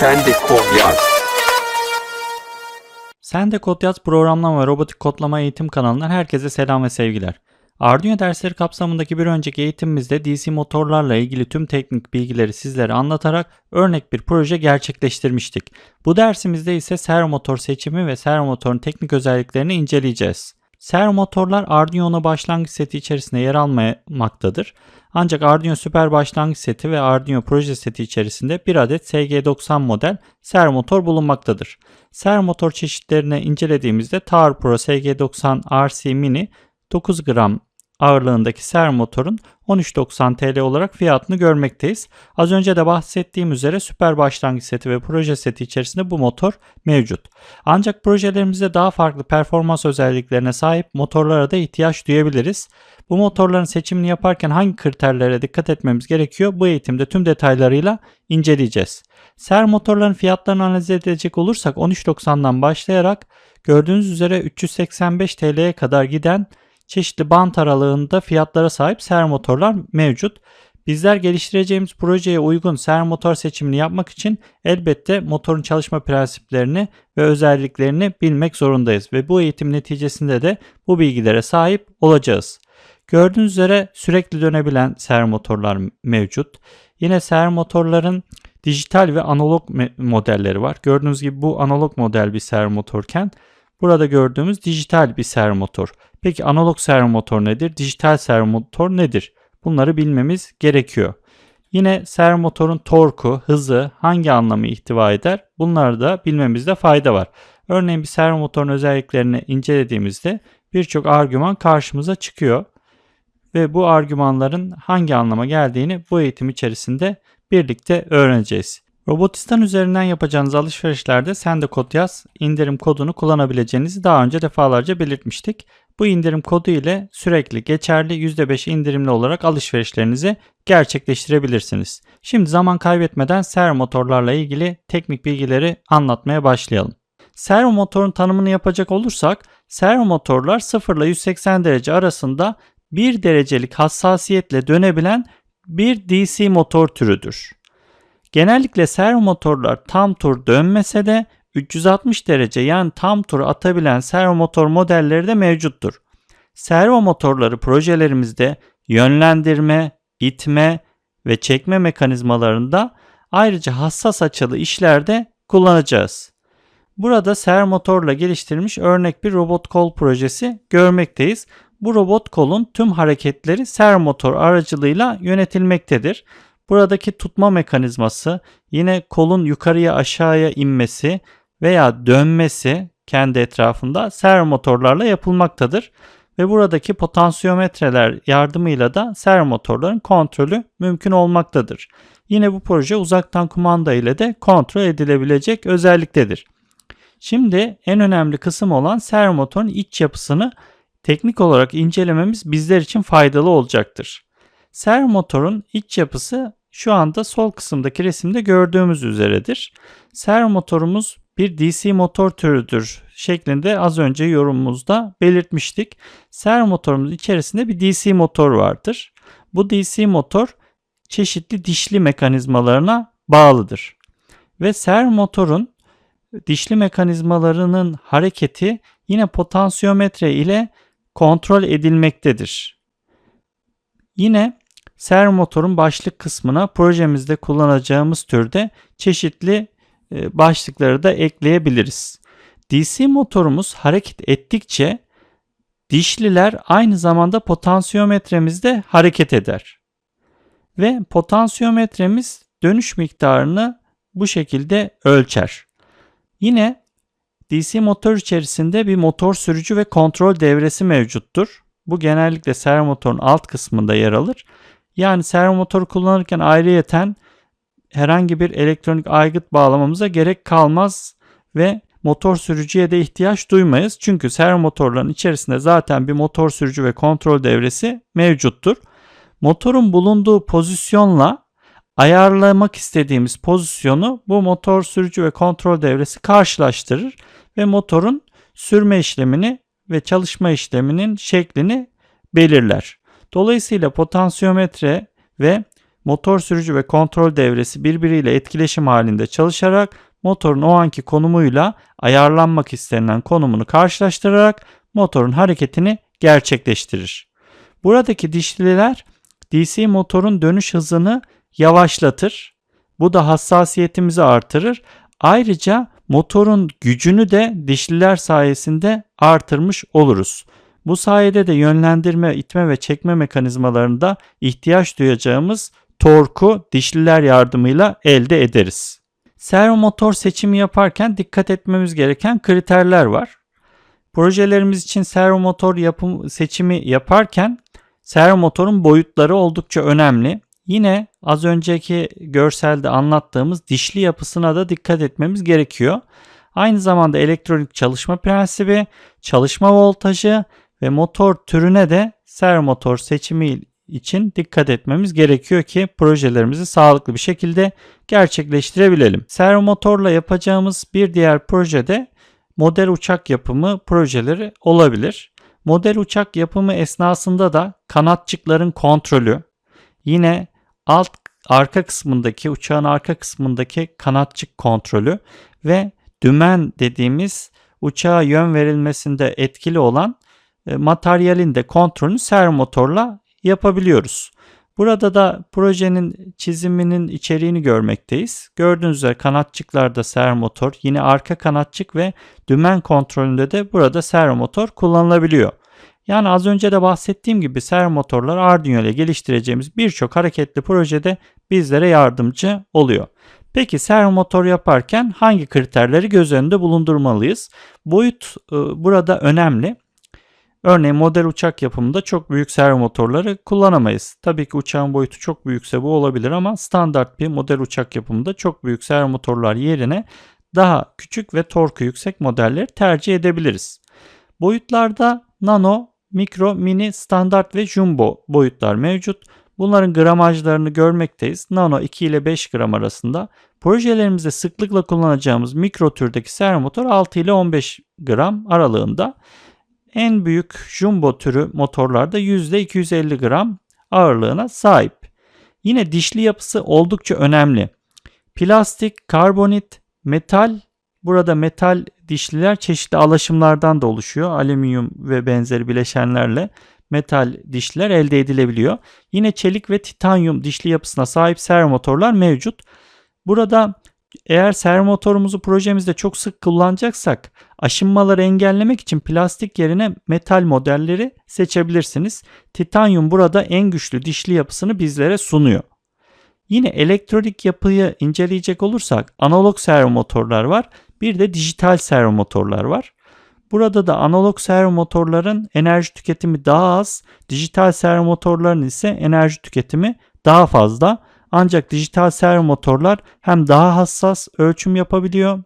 Sen de kod yaz. Sen de Kod Yaz programlama robotik kodlama eğitim kanalından herkese selam ve sevgiler. Arduino dersleri kapsamındaki bir önceki eğitimimizde DC motorlarla ilgili tüm teknik bilgileri sizlere anlatarak örnek bir proje gerçekleştirmiştik. Bu dersimizde ise servo motor seçimi ve servo motorun teknik özelliklerini inceleyeceğiz. Servo motorlar Arduino başlangıç seti içerisinde yer almaktadır. Ancak Arduino Süper başlangıç seti ve Arduino proje seti içerisinde bir adet SG90 model servo motor bulunmaktadır. Servo motor çeşitlerini incelediğimizde Tower Pro SG90 RC Mini 9 gram ağırlığındaki servo motorun 13.90 TL olarak fiyatını görmekteyiz. Az önce de bahsettiğim üzere süper başlangıç seti ve proje seti içerisinde bu motor mevcut. Ancak projelerimizde daha farklı performans özelliklerine sahip motorlara da ihtiyaç duyabiliriz. Bu motorların seçimini yaparken hangi kriterlere dikkat etmemiz gerekiyor? Bu eğitimde tüm detaylarıyla inceleyeceğiz. Servo motorların fiyatlarını analiz edecek olursak 13.90'dan başlayarak gördüğünüz üzere 385 TL'ye kadar giden çeşitli bant aralığında fiyatlara sahip servo motorlar mevcut. Bizler geliştireceğimiz projeye uygun servo motor seçimini yapmak için elbette motorun çalışma prensiplerini ve özelliklerini bilmek zorundayız ve bu eğitim neticesinde de bu bilgilere sahip olacağız. Gördüğünüz üzere sürekli dönebilen servo motorlar mevcut. Yine servo motorların dijital ve analog modelleri var. Gördüğünüz gibi bu analog model bir servo motorken burada gördüğümüz dijital bir servo motor. Peki analog servo motor nedir? Dijital servo motor nedir? Bunları bilmemiz gerekiyor. Yine servo motorun torku, hızı hangi anlamı ihtiva eder? Bunları da bilmemizde fayda var. Örneğin bir servo motorun özelliklerini incelediğimizde birçok argüman karşımıza çıkıyor. Ve bu argümanların hangi anlama geldiğini bu eğitim içerisinde birlikte öğreneceğiz. Robotistan üzerinden yapacağınız alışverişlerde sen de kod yaz, indirim kodunu kullanabileceğinizi daha önce defalarca belirtmiştik. Bu indirim kodu ile sürekli geçerli %5 indirimli olarak alışverişlerinizi gerçekleştirebilirsiniz. Şimdi zaman kaybetmeden servo motorlarla ilgili teknik bilgileri anlatmaya başlayalım. Servo motorun tanımını yapacak olursak, servo motorlar 0 ile 180 derece arasında 1 derecelik hassasiyetle dönebilen bir DC motor türüdür. Genellikle servo motorlar tam tur dönmese de 360 derece yani tam tur atabilen servo motor modelleri de mevcuttur. Servo motorları projelerimizde yönlendirme, itme ve çekme mekanizmalarında ayrıca hassas açılı işlerde kullanacağız. Burada servo motorla geliştirilmiş örnek bir robot kol projesi görmekteyiz. Bu robot kolun tüm hareketleri servo motor aracılığıyla yönetilmektedir. Buradaki tutma mekanizması yine kolun yukarıya aşağıya inmesi veya dönmesi kendi etrafında servo motorlarla yapılmaktadır ve buradaki potansiyometreler yardımıyla da servo motorların kontrolü mümkün olmaktadır. Yine bu proje uzaktan kumanda ile de kontrol edilebilecek özelliktedir. Şimdi en önemli kısım olan servo motorun iç yapısını teknik olarak incelememiz bizler için faydalı olacaktır. Servo motorun iç yapısı şu anda sol kısımdaki resimde gördüğümüz üzeredir. Servo motorumuz bir DC motor türüdür şeklinde az önce yorumumuzda belirtmiştik. Servo motorumuz içerisinde bir DC motor vardır. Bu DC motor çeşitli dişli mekanizmalarına bağlıdır. Ve servo motorun dişli mekanizmalarının hareketi yine potansiyometre ile kontrol edilmektedir. Yine servo motorun başlık kısmına projemizde kullanacağımız türde çeşitli e, başlıkları da ekleyebiliriz. DC motorumuz hareket ettikçe dişliler aynı zamanda potansiyometremizde hareket eder. Ve potansiyometremiz dönüş miktarını bu şekilde ölçer. Yine DC motor içerisinde bir motor sürücü ve kontrol devresi mevcuttur. Bu genellikle servo motorun alt kısmında yer alır. Yani servo motoru kullanırken ayrıyeten herhangi bir elektronik aygıt bağlamamıza gerek kalmaz ve motor sürücüye de ihtiyaç duymayız. Çünkü servo motorların içerisinde zaten bir motor sürücü ve kontrol devresi mevcuttur. Motorun bulunduğu pozisyonla ayarlamak istediğimiz pozisyonu bu motor sürücü ve kontrol devresi karşılaştırır ve motorun sürme işlemini ve çalışma işleminin şeklini belirler. Dolayısıyla potansiyometre ve motor sürücü ve kontrol devresi birbiriyle etkileşim halinde çalışarak motorun o anki konumuyla ayarlanmak istenilen konumunu karşılaştırarak motorun hareketini gerçekleştirir. Buradaki dişliler DC motorun dönüş hızını yavaşlatır. Bu da hassasiyetimizi artırır. Ayrıca motorun gücünü de dişliler sayesinde artırmış oluruz. Bu sayede de yönlendirme, itme ve çekme mekanizmalarında ihtiyaç duyacağımız torku dişliler yardımıyla elde ederiz. Servo motor seçimi yaparken dikkat etmemiz gereken kriterler var. Projelerimiz için servo motor yapım seçimi yaparken servo motorun boyutları oldukça önemli. Yine az önceki görselde anlattığımız dişli yapısına da dikkat etmemiz gerekiyor. Aynı zamanda elektronik çalışma prensibi, çalışma voltajı ve motor türüne de servo motor seçimi için dikkat etmemiz gerekiyor ki projelerimizi sağlıklı bir şekilde gerçekleştirebilelim. Servo motorla yapacağımız bir diğer projede model uçak yapımı projeleri olabilir. Model uçak yapımı esnasında da kanatçıkların kontrolü, yine alt arka kısmındaki uçağın arka kısmındaki kanatçık kontrolü ve dümen dediğimiz uçağa yön verilmesinde etkili olan materyalin de kontrolünü servo motorla yapabiliyoruz. Burada da projenin çiziminin içeriğini görmekteyiz. Gördüğünüz üzere kanatçıklarda servo motor, yine arka kanatçık ve dümen kontrolünde de burada servo motor kullanılabiliyor. Yani az önce de bahsettiğim gibi servo motorlar Arduino ile geliştireceğimiz birçok hareketli projede bizlere yardımcı oluyor. Peki servo motor yaparken hangi kriterleri göz önünde bulundurmalıyız? Boyut e, burada önemli. Örneğin model uçak yapımında çok büyük servo motorları kullanamayız. Tabii ki uçağın boyutu çok büyükse bu olabilir ama standart bir model uçak yapımında çok büyük servo motorlar yerine daha küçük ve torku yüksek modelleri tercih edebiliriz. Boyutlarda nano, mikro, mini, standart ve jumbo boyutlar mevcut. Bunların gramajlarını görmekteyiz. Nano 2 ile 5 gram arasında. Projelerimizde sıklıkla kullanacağımız mikro türdeki servo motor 6 ile 15 gram aralığında. En büyük jumbo türü motorlarda %250 gram ağırlığına sahip. Yine dişli yapısı oldukça önemli. Plastik, karbonit, metal, burada metal dişliler çeşitli alaşımlardan da oluşuyor. Alüminyum ve benzeri bileşenlerle metal dişliler elde edilebiliyor. Yine çelik ve titanyum dişli yapısına sahip servo motorlar mevcut. Burada eğer servo motorumuzu projemizde çok sık kullanacaksak aşınmaları engellemek için plastik yerine metal modelleri seçebilirsiniz. Titanyum burada en güçlü dişli yapısını bizlere sunuyor. Yine elektronik yapıyı inceleyecek olursak analog servo motorlar var. Bir de dijital servo motorlar var. Burada da analog servo motorların enerji tüketimi daha az, dijital servo motorların ise enerji tüketimi daha fazla. Ancak dijital servo motorlar hem daha hassas ölçüm yapabiliyor,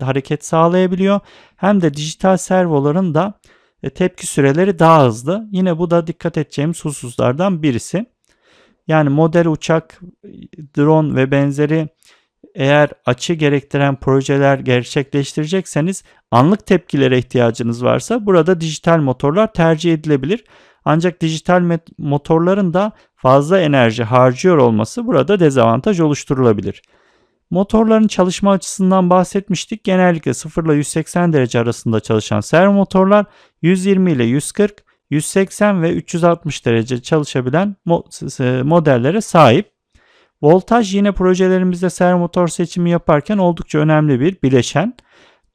hareket sağlayabiliyor hem de dijital servoların da e, tepki süreleri daha hızlı. Yine bu da dikkat edeceğimiz hususlardan birisi. Yani model uçak, drone ve benzeri eğer açı gerektiren projeler gerçekleştirecekseniz anlık tepkilere ihtiyacınız varsa burada dijital motorlar tercih edilebilir. Ancak dijital motorların da fazla enerji harcıyor olması burada dezavantaj oluşturulabilir. Motorların çalışma açısından bahsetmiştik. Genellikle 0 ile 180 derece arasında çalışan servo motorlar 120 ile 140, 180 ve 360 derece çalışabilen modellere sahip. Voltaj yine projelerimizde servo motor seçimi yaparken oldukça önemli bir bileşen.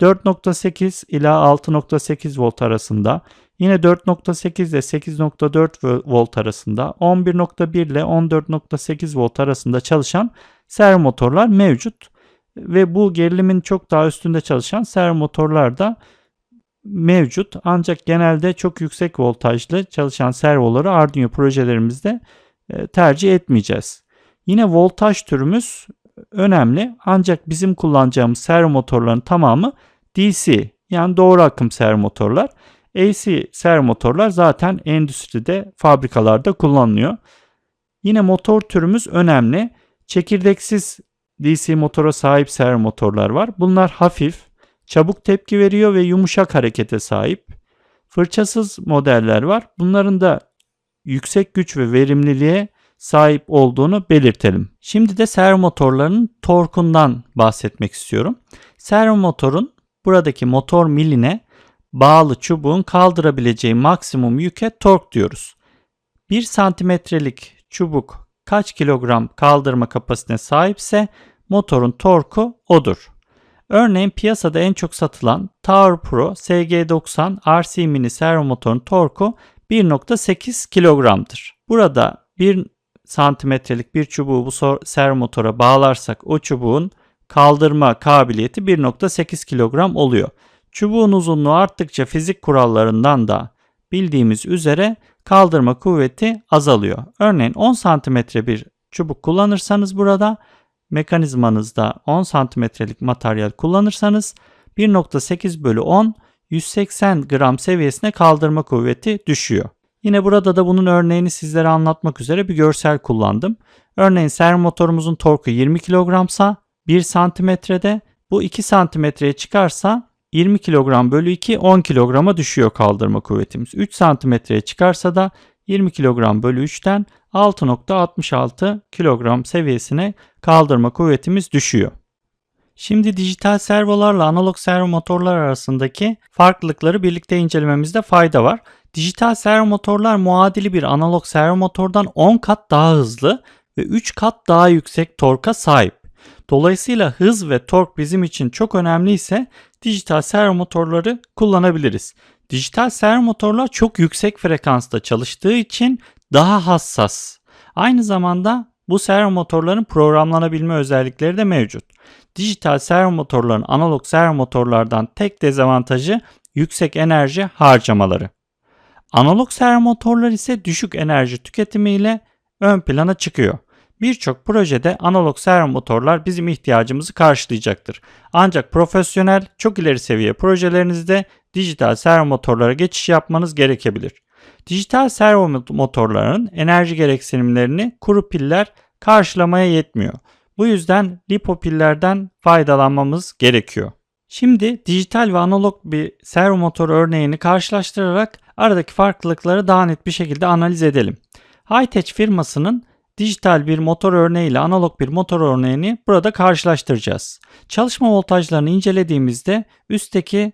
4.8 ila 6.8 volt arasında, yine 4.8 ile 8.4 volt arasında, 11.1 ile 14.8 volt arasında çalışan servo motorlar mevcut ve bu gerilimin çok daha üstünde çalışan servo motorlar da mevcut. Ancak genelde çok yüksek voltajlı çalışan servoları Arduino projelerimizde e, tercih etmeyeceğiz. Yine voltaj türümüz önemli ancak bizim kullanacağımız servo motorların tamamı DC yani doğru akım servo motorlar. AC servo motorlar zaten endüstride, fabrikalarda kullanılıyor. Yine motor türümüz önemli. Çekirdeksiz DC motora sahip servo motorlar var. Bunlar hafif, çabuk tepki veriyor ve yumuşak harekete sahip. Fırçasız modeller var. Bunların da yüksek güç ve verimliliğe sahip olduğunu belirtelim. Şimdi de servo motorlarının torkundan bahsetmek istiyorum. Servo motorun buradaki motor miline bağlı çubuğun kaldırabileceği maksimum yüke tork diyoruz. 1 santimetrelik çubuk kaç kilogram kaldırma kapasitesine sahipse motorun torku odur. Örneğin piyasada en çok satılan Tower Pro SG90 RC Mini servo motorun torku 1.8 kilogramdır. Burada 1 santimetrelik bir çubuğu bu servo motora bağlarsak o çubuğun kaldırma kabiliyeti 1.8 kilogram oluyor. Çubuğun uzunluğu arttıkça fizik kurallarından da bildiğimiz üzere kaldırma kuvveti azalıyor. Örneğin 10 santimetre bir çubuk kullanırsanız burada mekanizmanızda 10 santimetrelik materyal kullanırsanız 1.8 bölü 10 180 gram seviyesine kaldırma kuvveti düşüyor. Yine burada da bunun örneğini sizlere anlatmak üzere bir görsel kullandım. Örneğin servo motorumuzun torku 20 kilogramsa 1 santimetrede bu 2 santimetreye çıkarsa 20 kilogram bölü 2 10 kilograma düşüyor kaldırma kuvvetimiz. 3 santimetreye çıkarsa da 20 kilogram bölü 3'ten 6.66 kilogram seviyesine kaldırma kuvvetimiz düşüyor. Şimdi dijital servolarla analog servo motorlar arasındaki farklılıkları birlikte incelememizde fayda var. Dijital servo motorlar muadili bir analog servo motordan 10 kat daha hızlı ve 3 kat daha yüksek torka sahip. Dolayısıyla hız ve tork bizim için çok önemli ise dijital servo motorları kullanabiliriz. Dijital servo motorlar çok yüksek frekansta çalıştığı için daha hassas. Aynı zamanda bu servo motorların programlanabilme özellikleri de mevcut. Dijital servo motorların analog servo motorlardan tek dezavantajı yüksek enerji harcamaları. Analog servo motorlar ise düşük enerji tüketimiyle ön plana çıkıyor. Birçok projede analog servo motorlar bizim ihtiyacımızı karşılayacaktır. Ancak profesyonel, çok ileri seviye projelerinizde dijital servo motorlara geçiş yapmanız gerekebilir. Dijital servo motorların enerji gereksinimlerini kuru piller karşılamaya yetmiyor. Bu yüzden lipo pillerden faydalanmamız gerekiyor. Şimdi dijital ve analog bir servo motor örneğini karşılaştırarak aradaki farklılıkları daha net bir şekilde analiz edelim. Hightech firmasının dijital bir motor örneği ile analog bir motor örneğini burada karşılaştıracağız. Çalışma voltajlarını incelediğimizde üstteki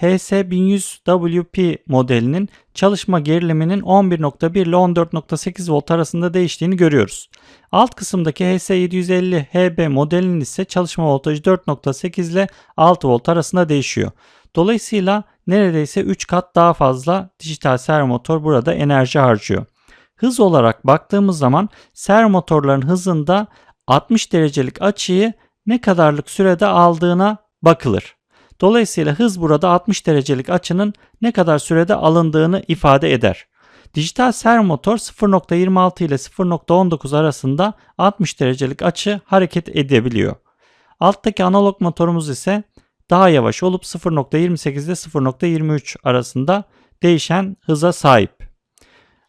HS1100WP modelinin çalışma geriliminin 11.1 ile 14.8 volt arasında değiştiğini görüyoruz. Alt kısımdaki HS750HB modelinin ise çalışma voltajı 4.8 ile 6 volt arasında değişiyor. Dolayısıyla neredeyse 3 kat daha fazla dijital servo motor burada enerji harcıyor. Hız olarak baktığımız zaman servo motorların hızında 60 derecelik açıyı ne kadarlık sürede aldığına bakılır. Dolayısıyla hız burada 60 derecelik açının ne kadar sürede alındığını ifade eder. Dijital servo motor 0.26 ile 0.19 arasında 60 derecelik açı hareket edebiliyor. Alttaki analog motorumuz ise daha yavaş olup 0.28 ile 0.23 arasında değişen hıza sahip.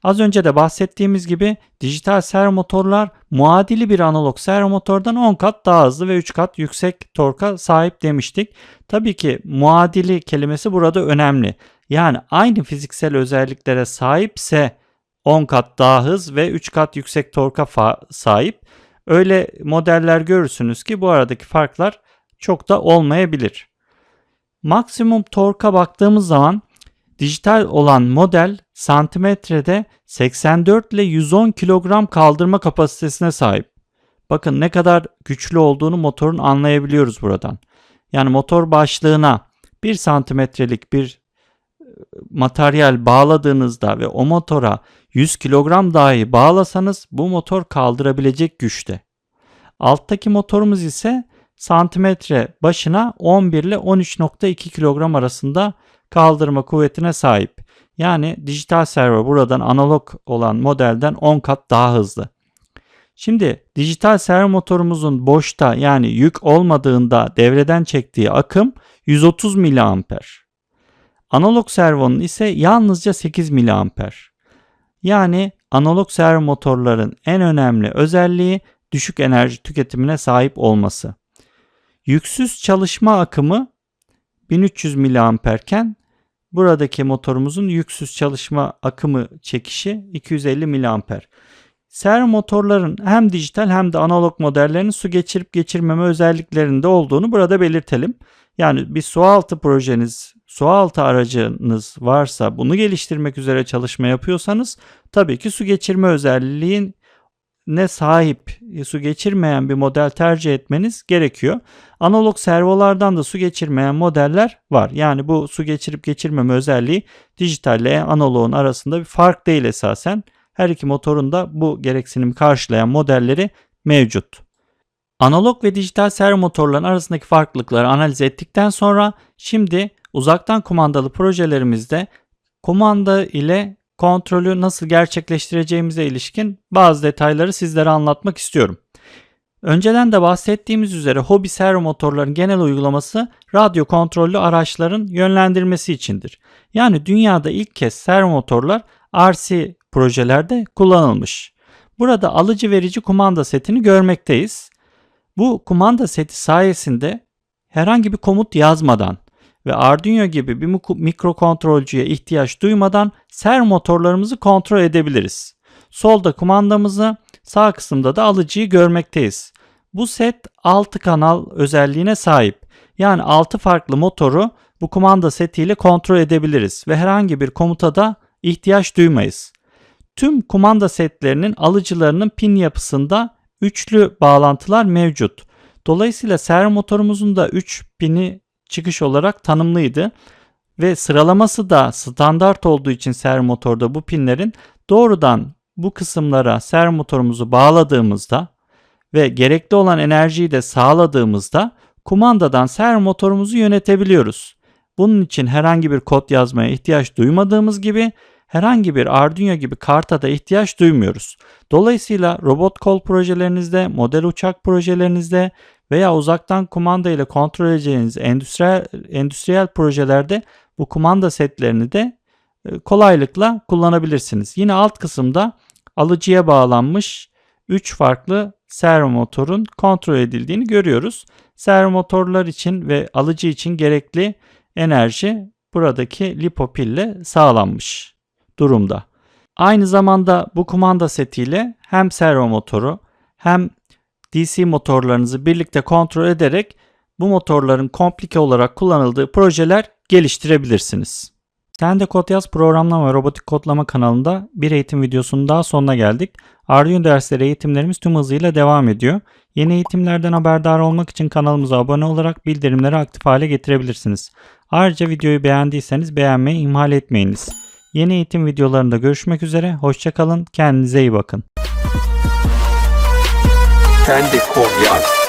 Az önce de bahsettiğimiz gibi dijital servo motorlar muadili bir analog servo motordan 10 kat daha hızlı ve 3 kat yüksek torka sahip demiştik. Tabii ki muadili kelimesi burada önemli. Yani aynı fiziksel özelliklere sahipse 10 kat daha hız ve 3 kat yüksek torka sahip. Öyle modeller görürsünüz ki bu aradaki farklar çok da olmayabilir. Maksimum torka baktığımız zaman Dijital olan model santimetrede 84 ile 110 kilogram kaldırma kapasitesine sahip. Bakın ne kadar güçlü olduğunu motorun anlayabiliyoruz buradan. Yani motor başlığına 1 santimetrelik bir e, materyal bağladığınızda ve o motora 100 kilogram dahi bağlasanız bu motor kaldırabilecek güçte. Alttaki motorumuz ise santimetre başına 11 ile 13.2 kilogram arasında kaldırma kuvvetine sahip. Yani dijital servo buradan analog olan modelden 10 kat daha hızlı. Şimdi dijital servo motorumuzun boşta yani yük olmadığında devreden çektiği akım 130 mA. Analog servonun ise yalnızca 8 mA. Yani analog servo motorların en önemli özelliği düşük enerji tüketimine sahip olması. Yüksüz çalışma akımı 1300 mA iken Buradaki motorumuzun yüksüz çalışma akımı çekişi 250 mA. servo motorların hem dijital hem de analog modellerinin su geçirip geçirmeme özelliklerinde olduğunu burada belirtelim. Yani bir sualtı projeniz, sualtı aracınız varsa bunu geliştirmek üzere çalışma yapıyorsanız tabii ki su geçirme özelliğin ne sahip su geçirmeyen bir model tercih etmeniz gerekiyor. Analog servolardan da su geçirmeyen modeller var. Yani bu su geçirip geçirmeme özelliği dijitalle analogun arasında bir fark değil esasen. Her iki motorun da bu gereksinimi karşılayan modelleri mevcut. Analog ve dijital servo motorların arasındaki farklılıkları analiz ettikten sonra şimdi uzaktan kumandalı projelerimizde kumanda ile kontrolü nasıl gerçekleştireceğimize ilişkin bazı detayları sizlere anlatmak istiyorum. Önceden de bahsettiğimiz üzere hobi servo motorların genel uygulaması radyo kontrollü araçların yönlendirmesi içindir. Yani dünyada ilk kez servo motorlar RC projelerde kullanılmış. Burada alıcı verici kumanda setini görmekteyiz. Bu kumanda seti sayesinde herhangi bir komut yazmadan ve Arduino gibi bir mikrokontrolcüye ihtiyaç duymadan servo motorlarımızı kontrol edebiliriz. Solda kumandamızı, sağ kısımda da alıcıyı görmekteyiz. Bu set 6 kanal özelliğine sahip. Yani 6 farklı motoru bu kumanda setiyle kontrol edebiliriz ve herhangi bir komuta da ihtiyaç duymayız. Tüm kumanda setlerinin alıcılarının pin yapısında üçlü bağlantılar mevcut. Dolayısıyla servo motorumuzun da 3 pini çıkış olarak tanımlıydı ve sıralaması da standart olduğu için servo motorda bu pinlerin doğrudan bu kısımlara servo motorumuzu bağladığımızda ve gerekli olan enerjiyi de sağladığımızda kumandadan servo motorumuzu yönetebiliyoruz. Bunun için herhangi bir kod yazmaya ihtiyaç duymadığımız gibi herhangi bir Arduino gibi karta da ihtiyaç duymuyoruz. Dolayısıyla robot kol projelerinizde, model uçak projelerinizde veya uzaktan kumanda ile kontrol edeceğiniz endüstriyel, endüstriyel projelerde bu kumanda setlerini de e, kolaylıkla kullanabilirsiniz. Yine alt kısımda alıcıya bağlanmış 3 farklı servo motorun kontrol edildiğini görüyoruz. Servo motorlar için ve alıcı için gerekli enerji buradaki lipo pille sağlanmış durumda. Aynı zamanda bu kumanda setiyle hem servo motoru hem DC motorlarınızı birlikte kontrol ederek bu motorların komplike olarak kullanıldığı projeler geliştirebilirsiniz. Sen de Kod Yaz Programlama ve Robotik Kodlama kanalında bir eğitim videosunun daha sonuna geldik. Arduino dersleri eğitimlerimiz tüm hızıyla devam ediyor. Yeni eğitimlerden haberdar olmak için kanalımıza abone olarak bildirimleri aktif hale getirebilirsiniz. Ayrıca videoyu beğendiyseniz beğenmeyi ihmal etmeyiniz. Yeni eğitim videolarında görüşmek üzere. Hoşçakalın. Kendinize iyi bakın. Sen de.